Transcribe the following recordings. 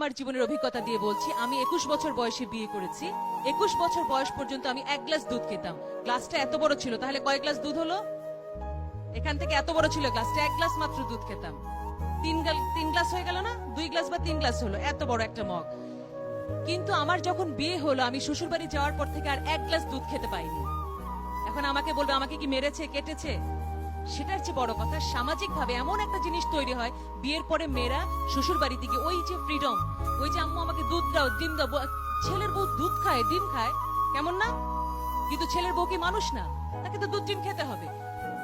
আমার জীবনের অভিজ্ঞতা দিয়ে বলছি, আমি একুশ বছর বয়সে বিয়ে করেছি। একুশ বছর বয়স পর্যন্ত আমি এক গ্লাস দুধ খেতাম। গ্লাসটা এত বড় ছিল, তাহলে কয় গ্লাস দুধ হলো? এখান থেকে এত বড় ছিল গ্লাসটা, এক গ্লাস মাত্র দুধ খেতাম। তিন তিন গ্লাস হয়ে গেল না? দুই গ্লাস বা তিন গ্লাস হলো, এত বড় একটা মগ। কিন্তু আমার যখন বিয়ে হলো, আমি শ্বশুর বাড়ি যাওয়ার পর থেকে আর এক গ্লাস দুধ খেতে পাইনি। এখন আমাকে বলবে, আমাকে কি মেরেছে, কেটেছে? সেটার চেয়ে বড় কথা। সামাজিক ভাবে এমন একটা জিনিস তৈরি হয়, বিয়ের পরে মেয়েরা শ্বশুর বাড়ি থেকে ওই যে ফ্রিডম ওই যে আম্মু আমাকে দুধ দাও, ডিম দাও ছেলের বউ দুধ খায়, ডিম খায়, কেমন না? কিন্তু ছেলের বউ কি মানুষ না? তাকে তো দুধ, ডিম খেতে হবে।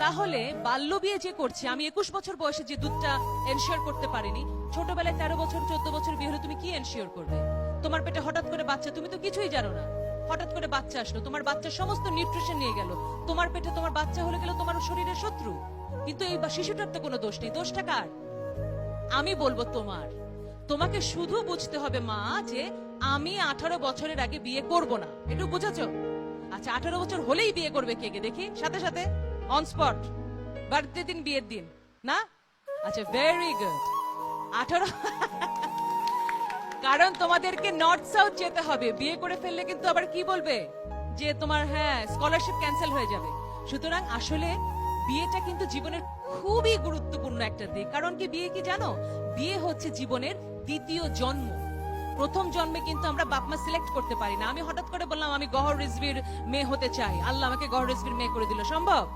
তাহলে বাল্য বিয়ে যে করছে, আমি একুশ বছর বয়সে যে দুধটা এনশিওর করতে পারিনি, ছোটবেলায় তেরো বছর, চোদ্দ বছর বিয়ে হলে তুমি কি এনশিওর করবে? তোমার পেটে হঠাৎ করে বাচ্চা, তুমি তো কিছুই জানো না। হঠাৎ করে বাচ্চা আসলো, তোমার বাচ্চার সমস্ত নিউট্রিশন নিয়ে গেল। তোমার পেটে তোমার বাচ্চা হলে তোমার শরীরের শত্রু। কিন্তু এই শিশুটার তো কোনো দোষ নেই। দোষটা কার? আমি বলব তোমার। তোমাকে শুধু বুঝতে হবে মা, যে আমি আঠারো বছরের আগে বিয়ে করব না। একটু বুঝেছ? আচ্ছা আঠারো বছর হলেই বিয়ে করবে কে কে? দেখি, সাথে সাথে। অন স্পট বার্থডে দিন, বিয়ের দিন। না? আচ্ছা ভেরি গুড আঠারো কারণ তোমাদেরকে নর্থ সাউথ যেতে হবে। বিয়ে করে ফেললে কিন্তু আবার কি বলবে? যে তোমার হ্যাঁ স্কলারশিপ ক্যান্সেল হয়ে যাবে। সুতরাং আসলে বিয়েটা কিন্তু জীবনের খুবই গুরুত্বপূর্ণ একটা দিক। কারণ কি বিয়ে কি জানো? বিয়ে হচ্ছে জীবনের দ্বিতীয় জন্ম। প্রথম জন্মে কিন্তু আমরা বাপমা সিলেক্ট করতে পারি না। আমি হঠাৎ করে বললাম, আমি গহর রিজভির মেয়ে হতে চাই। আল্লাহ আমাকে গহর রিজভির মেয়ে করে দিল। সম্ভব?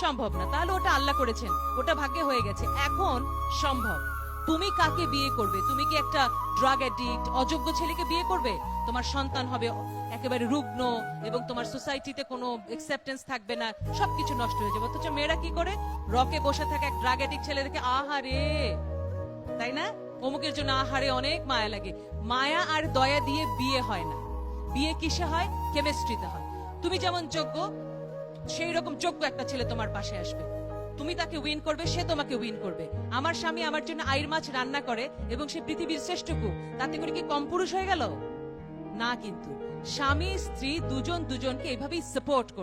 সম্ভব না। তাহলে ওটা আল্লাহ করেছেন। ওটা ভাগ্যে হয়ে গেছে। এখন সম্ভব। তুমি কাকে বিয়ে করবে? তুমি কি একটা ড্রাগ অ্যাডিক্ট অযোগ্য ছেলেকে বিয়ে করবে? তোমার সন্তান হবে একেবারে রুগ্ন এবং তোমার সোসাইটিতে কোনো অ্যাকসেপ্টেন্স থাকবে না, সবকিছু নষ্ট হয়ে যাবে। অথচ মেয়েরা কি করে? রকে বসে থাকে এক ড্রাগ অ্যাডিক্ট ছেলে দেখে, আহারে! তাই না? অমুকের জন্য আহারে অনেক মায়া লাগে। মায়া আর দয়া দিয়ে বিয়ে হয় না। বিয়ে কিসে হয়? কেমিস্ট্রিতে হয়। তুমি যেমন যোগ্য সেই রকম যোগ্য একটা ছেলে তোমার পাশে আসবে। তুমি তাকে উইন করবে, সে তোমাকে উইন করবে। আমার স্বামী আমার জন্য আইর মাছ রান্না করে এবং সে পৃথিবীর শ্রেষ্ঠ কুক। তাতে করে কি কম পুরুষ হয়ে গেল? না কিন্তু। স্বামী, স্ত্রী, দুজন দুজনকে এভাবেই সাপোর্ট করে।